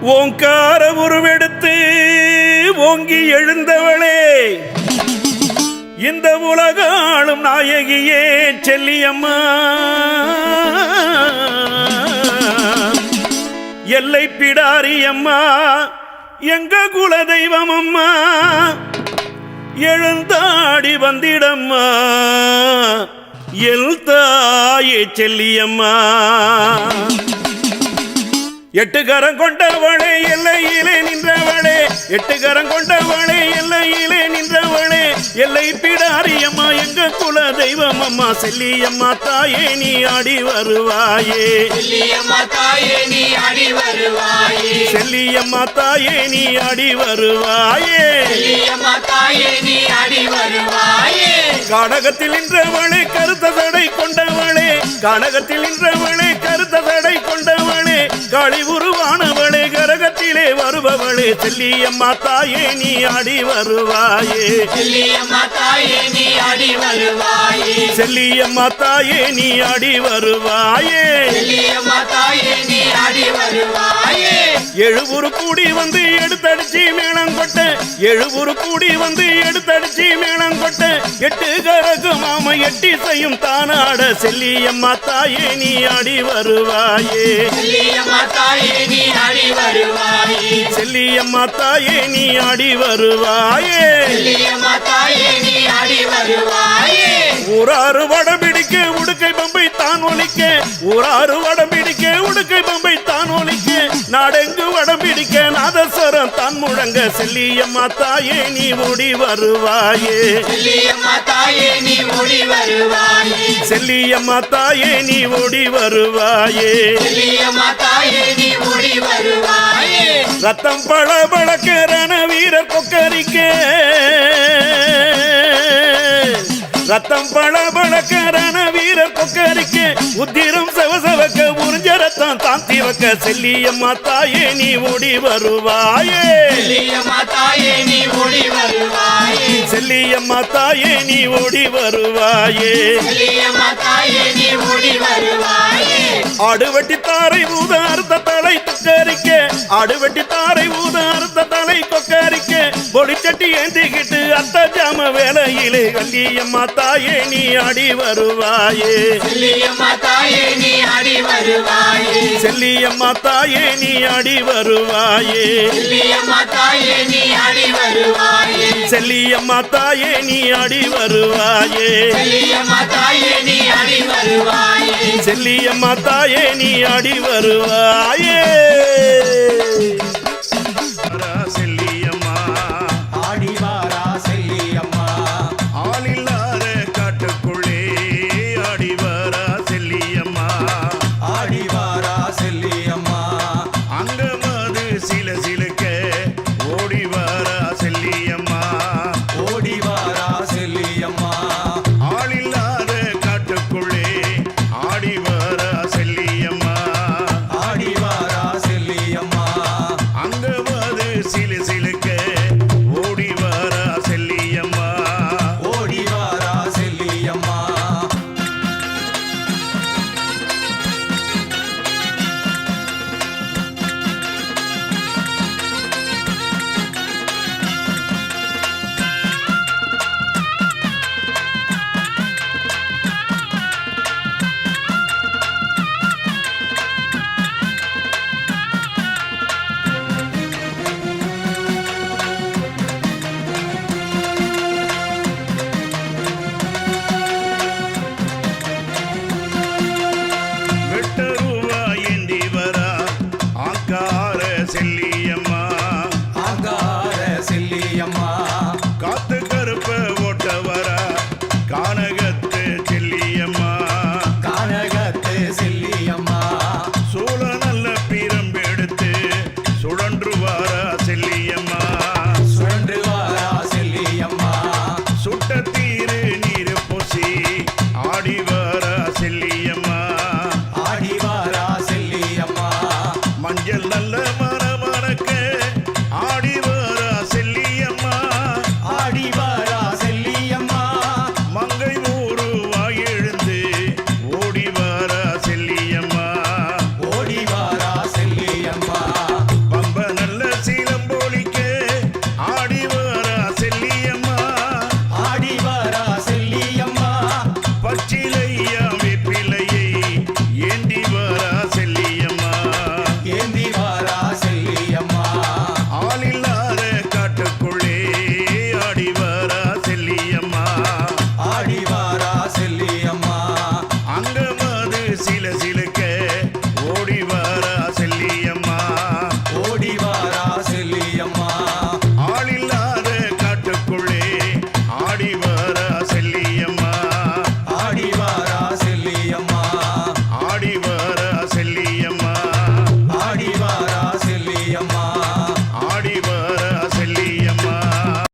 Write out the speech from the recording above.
ஓங்கார உருவெடுத்து ஓங்கி எழுந்தவளே. இந்த உலகாளும் நாயகியே செல்லியம்மா. எல்லை பிடாரி அம்மா எங்க குல தெய்வம் அம்மா எழுந்தாடி வந்திடம்மா. எல் தாயே செல்லியம்மா. எட்டு கரம் கொண்டவளே எல்லையிலே நின்றவளே. எட்டு கரம் கொண்டவளே எல்லையிலே நின்றவளே. எல்லை பிடாரியம்மா எங்க குல தெய்வம் அம்மா செல்லியம்மா தாயே நீ ஆடி வருவாயே. செல்லியம்மா தாயே நீ அடி வருவாயே. செல்லியம்மா தாயே நீ ஆடி வருவாயே. செல்லியம்மா தாயே நீ அடி வருவாயே. காடகத்தில் நின்றவளே கருத்த தடை கொண்டவளே. காடகத்தில் நின்றவளே கருத்த தடை காளி உருவானவளே கரகத்திலே வருபவளே செல்லியம்மா தாயே நீ ஆடி வருவாயே. செல்லியம்மா தாயே நீ அடி வருவாயே. செல்லியம்மா தாயே நீ ஆடி வருவாயே. செல்லியம்மா தாயே நீ அடி வருவாயே. எழுபுரு கூடி வந்து எடுத்தடிச்சு மேளம் கொட்ட எழுபுரு கூடி வந்து எடுத்தடிச்சு மேளம் கொட்ட எட்டு கரகு மாம எட்டி செய்யும் தானாட செல்லியம்மா தாயே நீ ஆடி வருவாயே. செல்லியம்மா தாயே நீ அடி வருவாயே. செல்லியம்மா தாயே நீ ஆடி வருவாயே. செல்லியம்மா தாயே நீ அடி வருவாயே. ஊராறு வடம் பிடிக்க உடுக்கை பம்பை தான் ஒலிக்க ஊராறு வடம் பிடிக்க உடுக்கை பம்பை தான் ஒலிக்க நாடெங்கு வடம் பிடிக்க நாதஸ்வரம் தான் முழங்க செல்லியம்மா தாயே நீ ஓடி வருவாயே. செல்லியம்மா தாயே நீ ஓடி வருவாயே. செல்லியம்மா தாயே நீ ஓடி வருவாயே. செல்லியம்மா தாயே நீ ஓடி வருவாயே. ரத்தம் பழ பழக்கரண வீரர் கொக்கரிக்க. ரத்தம் பழ பழக்கரண வீரர் கொக்கரிக்க. உத்திரம் சவசவக்க ரத்தம் தாந்தி வைக்க செல்லியம்மா தாயே நீ ஓடி வருவாயே. செல்லியம்மா தாயே நீ ஓடி வருவாயே. செல்லியம்மா தாயே நீ ஓடி வருவாயே. செல்லியம்மா தாயே நீ ஓடி வருவாயே. ஆடுவட்டி தாரை ஊத அறுத்த தலை கொக்கரிக்க. ஆடுவட்டி தாரை ஊத அறுத்த தலை கொக்கரிக்க. பொடிச்சட்டி ஏந்திக்கிட்டு அத்த ஜாம வேலையிலே கல்லியம்மா தாயே நீ ஆடி வருவாயே. செல்லியம்மா தாயே நீ அடி வருவாயே. செல்லியம்மா தாயே நீ ஆடி வருவாயே. செல்லியம்மா தாயே நீ அடி வருவாயே. செல்லியம்மா தாயே நீ ஆடி வருவாயே. செல்லியம்மா தாயே நீ அடி வருவாயே. செல்லியம்மா தாயே நீ ஆடி வருவாயே.